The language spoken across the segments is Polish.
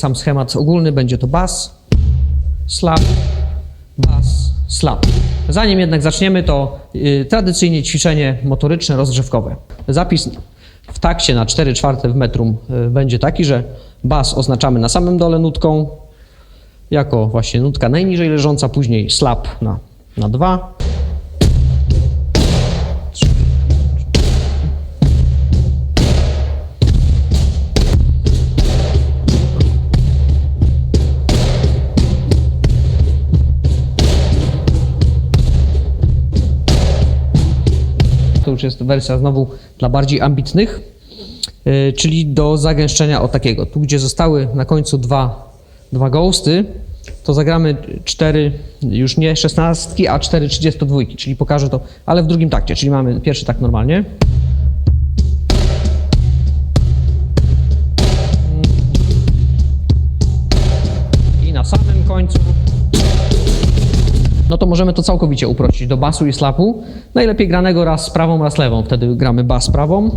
sam schemat ogólny, będzie to bas, slap, bas, slap. Zanim jednak zaczniemy, to y, tradycyjnie ćwiczenie motoryczne, rozgrzewkowe. Zapis w takcie na 4 czwarte w metrum y, będzie taki, że bas oznaczamy na samym dole nutką, jako właśnie nutka najniżej leżąca, później slap na, na 2, To już jest wersja znowu dla bardziej ambitnych, yy, czyli do zagęszczenia o takiego. Tu, gdzie zostały na końcu dwa, dwa ghosty, to zagramy cztery, już nie szesnastki, a cztery trzydziestodwójki, czyli pokażę to, ale w drugim takcie, czyli mamy pierwszy tak normalnie. I na samym końcu no to możemy to całkowicie uprościć do basu i slapu. Najlepiej granego raz prawą, raz lewą. Wtedy gramy bas prawą,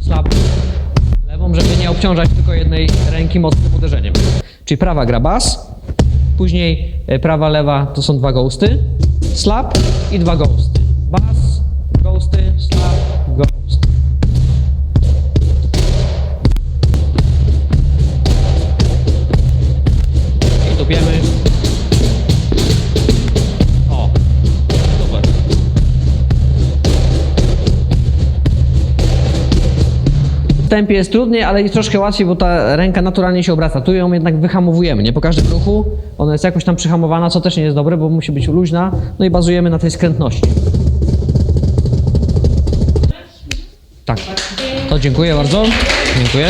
slap lewą, żeby nie obciążać tylko jednej ręki mocnym uderzeniem. Czyli prawa gra bas, później e, prawa, lewa to są dwa ghosty, slap i dwa ghosty. Bas, ghosty, slap, W tempie jest trudniej, ale jest troszkę łatwiej, bo ta ręka naturalnie się obraca. Tu ją jednak wyhamowujemy, nie po każdym ruchu. Ona jest jakoś tam przyhamowana, co też nie jest dobre, bo musi być luźna. No i bazujemy na tej skrętności. Tak. To dziękuję bardzo. Dziękuję.